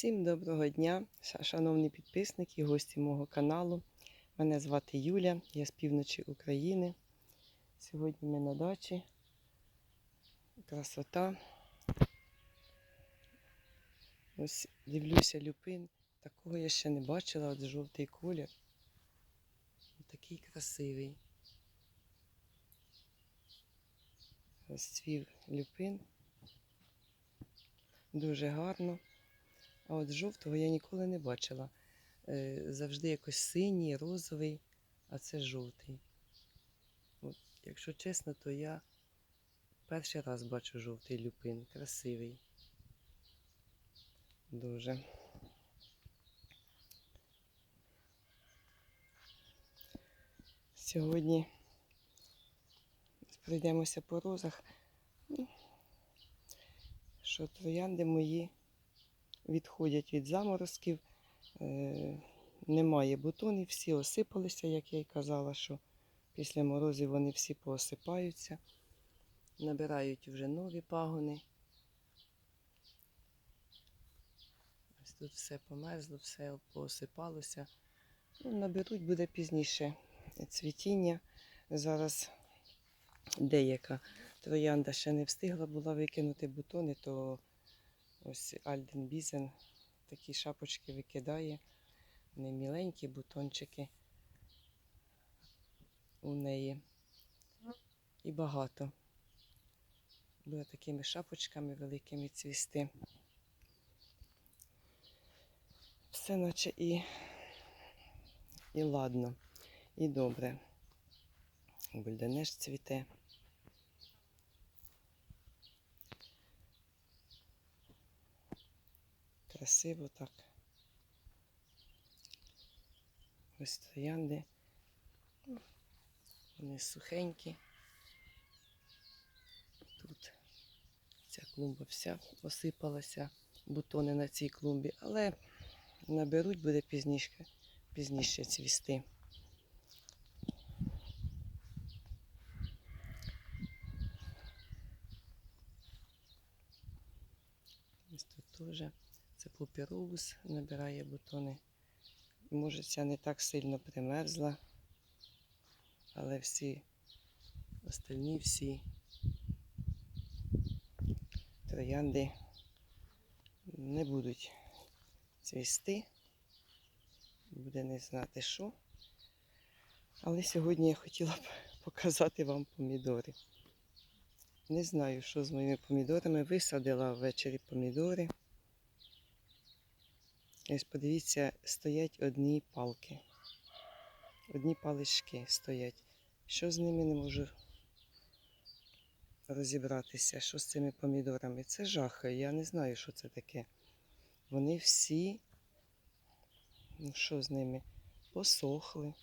Всім доброго дня, шановні підписники, гості мого каналу. Мене звати Юля, я з півночі України. Сьогодні ми на дачі. Красота. Ось дивлюся люпин. Такого я ще не бачила, от жовтий колір. Такий красивий. Ось люпин. Дуже гарно. А от жовтого я ніколи не бачила. Е, Завжди якось синій, розовий, а це жовтий. От, якщо чесно, то я перший раз бачу жовтий люпин. Красивий. Дуже. Сьогодні пройдемося по розах. Ну, Що троянди мої відходять від заморозків. Е, немає бутонів, всі осипалися, як я й казала, що після морозів вони всі поосипаються, набирають вже нові пагони. Ось тут все померзло, все поосипалося. Ну, наберуть буде пізніше цвітіння. Зараз деяка троянда ще не встигла була викинути бутони, то Ось Альден Бізен такі шапочки викидає. Вони міленькі бутончики у неї. І багато. Буде такими шапочками великими цвісти. Все наче і, і ладно, і добре. Бульденеш цвіте. Красиво так. Ось троянди. Вони сухенькі. Тут ця клумба вся осипалася, бутони на цій клумбі, але наберуть буде пізніше, пізніше цвісти. Ось тут теж. Це пупіроус набирає бутони. Може, ця не так сильно примерзла, але всі остальні всі троянди не будуть цвісти. Буде не знати що. Але сьогодні я хотіла б показати вам помідори. Не знаю, що з моїми помідорами. Висадила ввечері помідори. Ось подивіться, стоять одні палки. Одні палички стоять. Що з ними не можу розібратися, що з цими помідорами? Це жах. Я не знаю, що це таке. Вони всі, ну що з ними, посохли.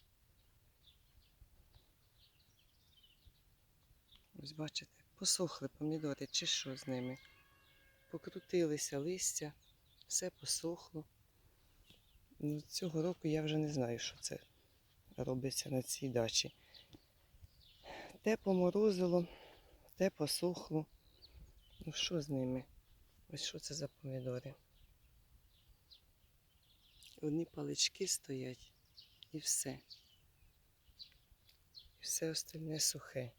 Ось бачите, посохли помідори, чи що з ними? Покрутилися листя, все посохло. Ну, цього року я вже не знаю, що це робиться на цій дачі. Те поморозило, те посохло. Ну що з ними? Ось що це за помідори? Одні палички стоять і все. І все остальне сухе.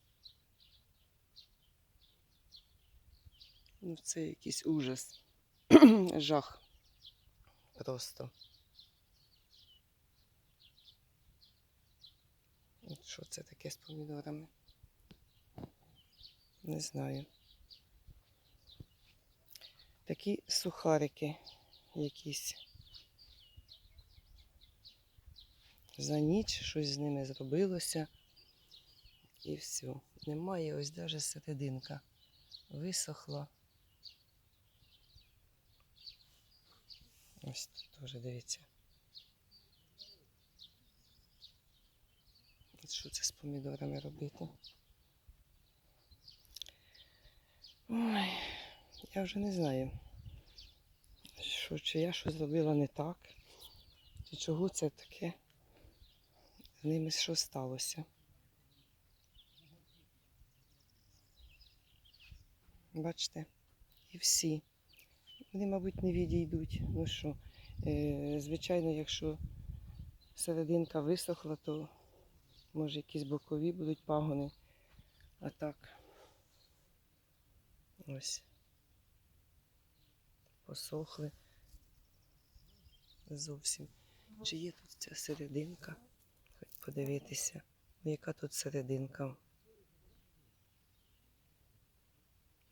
Ну, це якийсь ужас. Жах. Просто. От Що це таке з помідорами? Не знаю. Такі сухарики якісь. За ніч щось з ними зробилося. І все. Немає ось навіть серединка. Висохла. Ось тут теж дивіться. Що це з помідорами робити? Ой, я вже не знаю, що, чи я щось зробила не так, чи чого це таке. З ними що сталося. Бачите, і всі. вони, мабуть, не відійдуть. Ну що, е, звичайно, якщо серединка висохла, то може якісь бокові будуть пагони. А так. Ось. Посохли. Зовсім. Чи є тут ця серединка? Хоч подивитися. Яка тут серединка?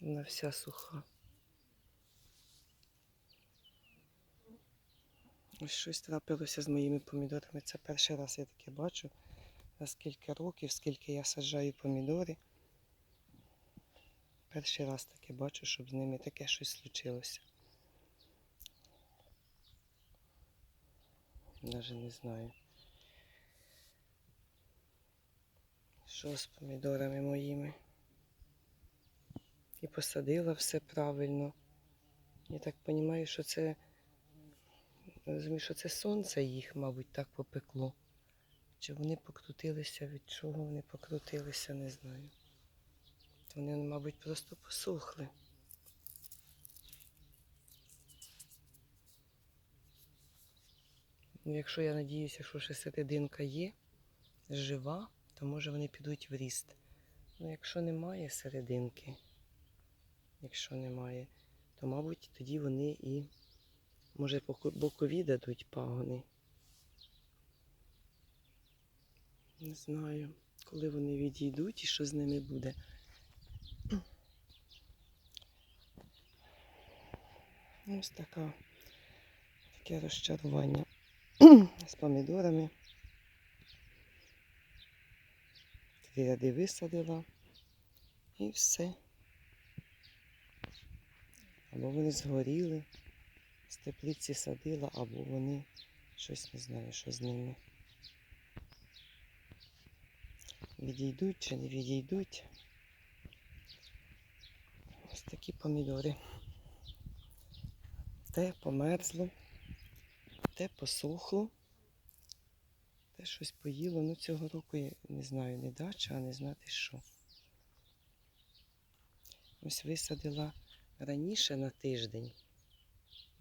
Вона вся суха. Ось щось трапилося з моїми помідорами. Це перший раз я таке бачу. За скільки років, скільки я саджаю помідори. Перший раз таке бачу, щоб з ними таке щось случилося. Навіть не знаю. Що з помідорами моїми? І посадила все правильно. Я так розумію, що це. Розумію, що це сонце їх, мабуть, так попекло. Чи вони покрутилися, від чого вони покрутилися, не знаю. Вони, мабуть, просто посохли. Ну, якщо я надіюся, що ще серединка є, жива, то може вони підуть в ріст. Ну, якщо немає серединки, якщо немає, то, мабуть, тоді вони і, може, боко- бокові дадуть пагони. Не знаю, коли вони відійдуть і що з ними буде. Ось така, таке розчарування з помідорами. Три ряди висадила і все. Або вони згоріли, з теплиці садила, або вони щось не знаю, що з ними. Відійдуть чи не відійдуть. Ось такі помідори. Те померзло, те посохло, те щось поїло. Ну цього року я не знаю, не дача, а не знати що. Ось висадила раніше на тиждень.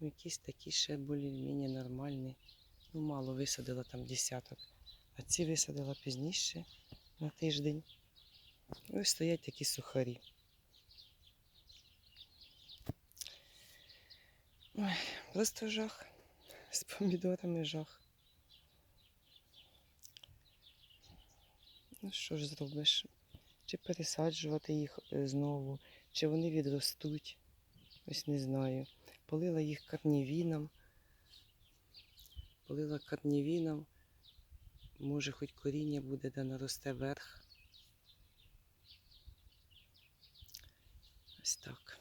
Ну, якісь такі ще більш-менш нормальні. Ну, мало висадила там десяток. А ці висадила пізніше на тиждень. Ось стоять такі сухарі. Ой, просто жах. З помідорами жах. Ну що ж зробиш? Чи пересаджувати їх е, знову, чи вони відростуть? Ось не знаю. Полила їх карнівіном. Полила карнівіном. Може, хоч коріння буде, де наросте верх. Ось так.